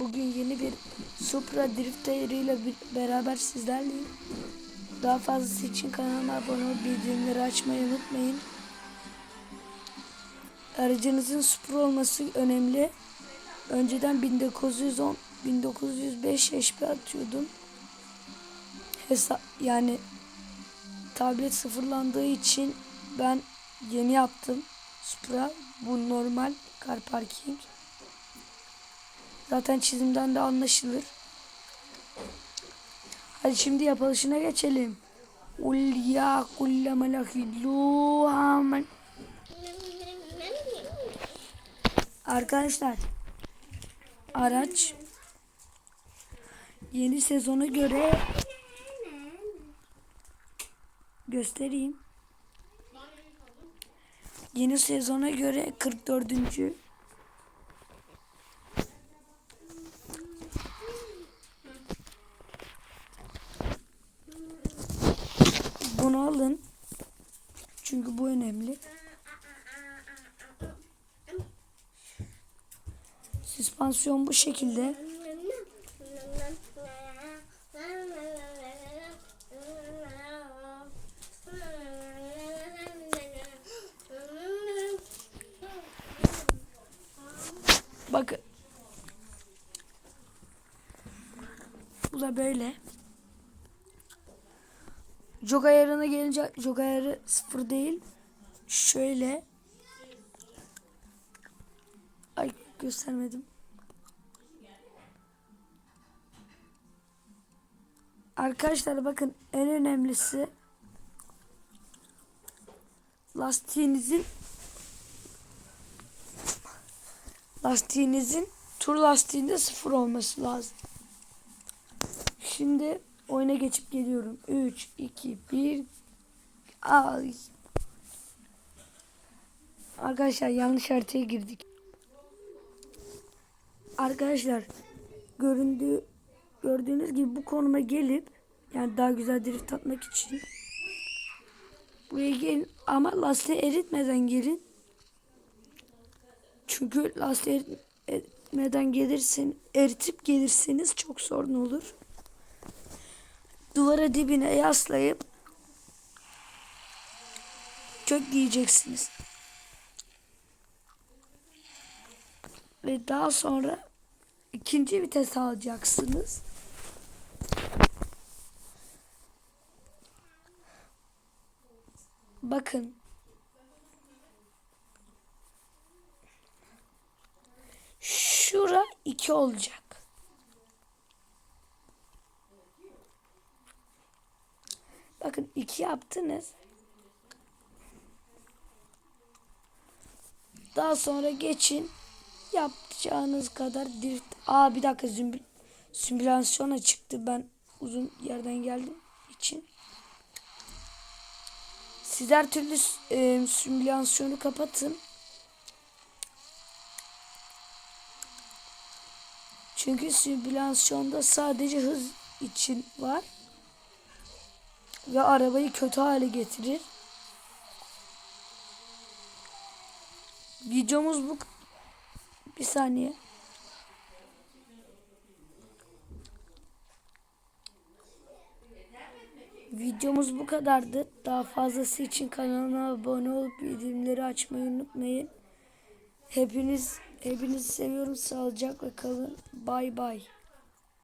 Bugün yeni bir Supra Drifter ile beraber sizlerleyim. Daha fazlası için kanalıma abone olup bildirimleri açmayı unutmayın. Aracınızın Supra olması önemli. Önceden 1910 1905 HP atıyordum. Hesap yani tablet sıfırlandığı için ben yeni yaptım. Supra bu normal car parking. Zaten çizimden de anlaşılır. Hadi şimdi yapılışına geçelim. Ulya kulle melahillu amen. Arkadaşlar araç yeni sezona göre göstereyim. Yeni sezona göre 44. alın. Çünkü bu önemli. Süspansiyon bu şekilde. Bakın. Bu da böyle. Jog ayarına gelince jog ayarı sıfır değil. Şöyle. Ay göstermedim. Arkadaşlar bakın en önemlisi lastiğinizin lastiğinizin tur lastiğinde sıfır olması lazım. Şimdi oyuna geçip geliyorum. 3, 2, 1. Ay. Arkadaşlar yanlış haritaya girdik. Arkadaşlar göründüğü gördüğünüz gibi bu konuma gelip yani daha güzel drift atmak için buraya gelin ama lastiği eritmeden gelin. Çünkü lastiği eritmeden gelirsin eritip gelirseniz çok sorun olur duvara dibine yaslayıp kök giyeceksiniz. Ve daha sonra ikinci vites alacaksınız. Bakın. Şura iki olacak. Bakın iki yaptınız. Daha sonra geçin. Yapacağınız kadar drift. Aa bir dakika zümbül, simülasyona çıktı. Ben uzun yerden geldim için. Siz her türlü e, simülasyonu kapatın. Çünkü simülasyonda sadece hız için var ve arabayı kötü hale getirir. Videomuz bu. Bir saniye. Videomuz bu kadardı. Daha fazlası için kanalıma abone olup bildirimleri açmayı unutmayın. Hepiniz hepinizi seviyorum. Sağlıcakla kalın. Bay bay.